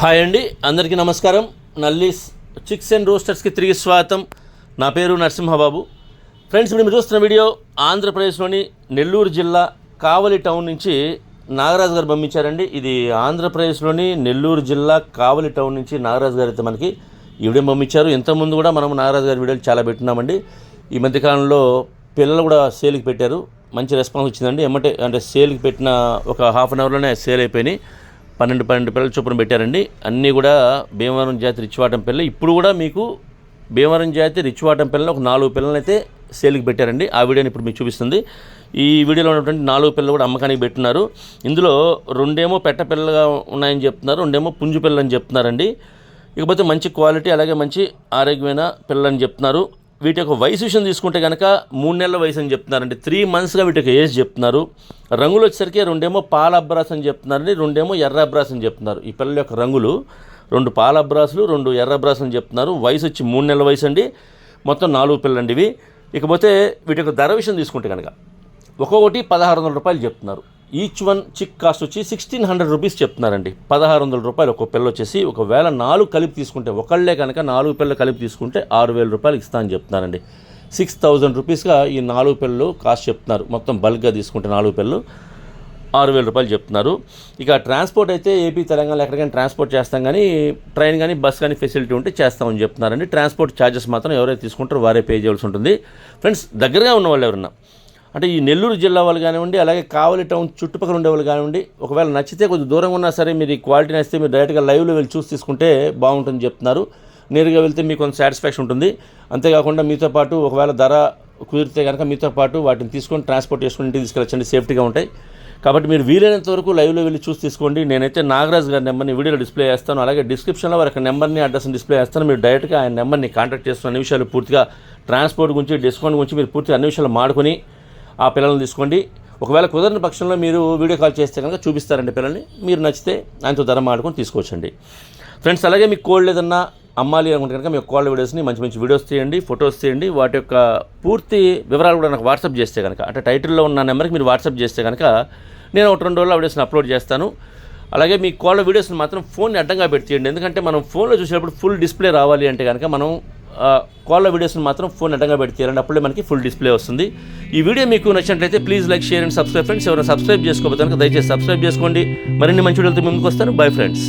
Hi అండి అందరికీ నమస్కారం. నల్లీస్ చిక్స్ అండ్ రోస్టర్స్కి తిరిగి స్వాగతం. నా పేరు నరసింహబాబు. ఫ్రెండ్స్ ఇప్పుడు మీరు చూస్తున్న వీడియో ఆంధ్రప్రదేశ్లోని నెల్లూరు జిల్లా కావలి టౌన్ నుంచి నాగరాజు గారు పంపించారండి. ఇది ఆంధ్రప్రదేశ్లోని నెల్లూరు జిల్లా కావలి టౌన్ నుంచి నాగరాజు గారు అయితే మనకి ఈవిడే పంపించారు. ఇంతకుముందు కూడా మనం నాగరాజు గారి వీడియోలు చాలా పెట్టినామండి. ఈ మధ్యకాలంలో పిల్లలు కూడా సేల్కి పెట్టారు. మంచి రెస్పాన్స్ వచ్చిందండి. ఎమ్మటే అంటే సేల్కి పెట్టిన ఒక హాఫ్ అన్ అవర్లోనే సేల్ అయిపోయినాయి. పన్నెండు పన్నెండు పిల్లల చొప్పున పెట్టారండి. అన్నీ కూడా భీమవరం జాతి రిచ్వాటం పిల్లలు. ఇప్పుడు కూడా మీకు భీమవరం జాతి రిచ్వాటం పిల్లలు ఒక నాలుగు పిల్లలు అయితే సేల్కి పెట్టారండి. ఆ వీడియోని ఇప్పుడు మీకు చూపిస్తుంది. ఈ వీడియోలో ఉన్నటువంటి నాలుగు పిల్లలు కూడా అమ్మకానికి పెట్టున్నారు ఇందులో రెండేమో పెట్ట పిల్లలుగా ఉన్నాయని చెప్తున్నారు. రెండేమో పుంజు పిల్లలు అని చెప్తున్నారండి. ఇకపోతే మంచి క్వాలిటీ అలాగే మంచి ఆరోగ్యమైన పిల్లలు అని చెప్తున్నారు. వీటి యొక్క వయసు విషయం తీసుకుంటే కనుక మూడు నెలల వయసు అని చెప్తున్నారండి. త్రీ మంత్స్గా వీటి యొక్క ఏజ్ చెప్తున్నారు. రంగులు వచ్చేసరికి రెండేమో పాల అబ్రాస్ అని చెప్తున్నారండి. రెండేమో ఎర్ర అబ్రాస్ అని చెప్తున్నారు. ఈ పిల్లల యొక్క రంగులు రెండు పాల అబ్రాసులు రెండు ఎర్ర అబ్రాస్ అని చెప్తున్నారు. వయసు వచ్చి మూడు నెలల వయసు అండి. మొత్తం నాలుగు పిల్లలండి ఇవి. ఇకపోతే వీటి యొక్క ధర విషయం తీసుకుంటే కనుక ఒక్కొక్కటి పదహారు వందల రూపాయలు చెప్తున్నారు. ఈచ్ వన్ చిక్ కాస్ట్ వచ్చి సిక్స్టీన్ హండ్రెడ్ రూపీస్ చెప్తున్నారండి. పదహారు వందల రూపాయలు ఒక పిల్ల వచ్చేసి ఒకవేళ నాలుగు కలిపి తీసుకుంటే ఒకళ్ళే కనుక నాలుగు పిల్లలు కలిపి తీసుకుంటే ఆరు వేల రూపాయలు ఇస్తా అని చెప్తున్నారండి. సిక్స్ థౌజండ్ రూపీస్గా ఈ నాలుగు పిల్లలు కాస్ట్ చెప్తున్నారు. మొత్తం బల్క్గా తీసుకుంటే నాలుగు పిల్లలు ఆరు వేల రూపాయలు చెప్తున్నారు. ఇక ట్రాన్స్పోర్ట్ అయితే ఏపీ తెలంగాణ ఎక్కడికైనా ట్రాన్స్పోర్ట్ చేస్తాం కానీ ట్రైన్ కానీ బస్ కానీ ఫెసిలిటీ ఉంటే చేస్తామని చెప్తున్నారండి. ట్రాన్స్పోర్ట్ ఛార్జెస్ మాత్రం ఎవరైతే తీసుకుంటారో వారే పే చేయాల్సి ఉంటుంది. ఫ్రెండ్స్ దగ్గరగా ఉన్న వాళ్ళు ఎవరన్నా అంటే ఈ నెల్లూరు జిల్లా వాళ్ళు కానివ్వండి అలాగే కావలి టౌన్ చుట్టుపక్కల ఉండే వాళ్ళు కానివ్వండి ఒకవేళ నచ్చితే కొద్దిగా దూరంగా ఉన్నా సరే మీరు ఈ క్వాలిటీ నచ్చితే మీరు డైరెక్ట్గా లైవ్లో వెళ్ళి చూసి తీసుకుంటే బాగుంటుంది చెప్తున్నారు. నేరుగా వెళ్తే మీకు కొంత సాటిస్ఫాక్షన్ ఉంటుంది. అంతేకాకుండా మీతో పాటు ఒకవేళ ధర కుదిరితే కనుక మీతో పాటు వాటిని తీసుకొని ట్రాన్స్పోర్ట్ చేసుకుని ఇంటికి తీసుకెళ్ళచ్చండి సేఫ్టీగా ఉంటాయి. కాబట్టి మీరు వీలైనంత వరకు లైవ్లో వెళ్ళి చూసి తీసుకోండి. నేనైతే నాగరాజ్ గారి నెంబర్ని వీడియోలో డిస్ప్లే చేస్తాను. అలాగే డిస్క్రిప్షన్లో వారి నెంబర్ని అడ్రస్ని డిస్ప్లే చేస్తాను. మీరు డైరెక్ట్గా ఆయన నెంబర్ని కాంటాక్ట్ చేస్తున్న అన్ని విషయాలు పూర్తిగా ట్రాన్స్పోర్ట్ గురించి డిస్కౌంట్ గురించి మీరు పూర్తిగా అన్ని విషయాలు మాడుకొని ఆ పిల్లల్ని తీసుకోండి. ఒకవేళ కుదరని పక్షంలో మీరు వీడియో కాల్ చేస్తే కనుక చూపిస్తారండి పిల్లల్ని. మీరు నచ్చితే ఆయనతో ధర మాడుకొని తీసుకోవచ్చండి. ఫ్రెండ్స్ అలాగే మీకు కోల్డ్ ఏదన్నా అమ్మాలి అనుకుంటే కనుక మీ కోళ్ళ వీడియోస్ని మంచి మంచి వీడియోస్ తీయండి ఫొటోస్ తీయండి. వాటి యొక్క పూర్తి వివరాలు కూడా నాకు వాట్సాప్ చేస్తే కనుక అంటే టైటిల్లో ఉన్న నెంబర్కి మీరు వాట్సాప్ చేస్తే కనుక నేను ఒక రెండు రోజుల్లో వీడియోస్ని అప్లోడ్ చేస్తాను. అలాగే మీ కోళ్ళ వీడియోస్ని మాత్రం ఫోన్ని అడ్డంగా పెట్టేయండి. ఎందుకంటే మనం ఫోన్లో చూసేటప్పుడు ఫుల్ డిస్ప్లే రావాలి అంటే కనుక మనం కాల్ వీడియోస్ని మాత్రం ఫోన్ అడ్డంగా పెడితేయాలండి అప్పుడే మనకి ఫుల్ డిస్ప్లే వస్తుంది. ఈ వీడియో మీకు నచ్చినట్లయితే please like share and subscribe friends ఎవరైనా సబ్స్క్రైబ్ చేసుకోబోతున్నారు దయచేసి సబ్స్క్రైబ్ చేసుకోండి. మరిన్ని మంచి వీడియోలతో ముందుకు వస్తాను. Bye friends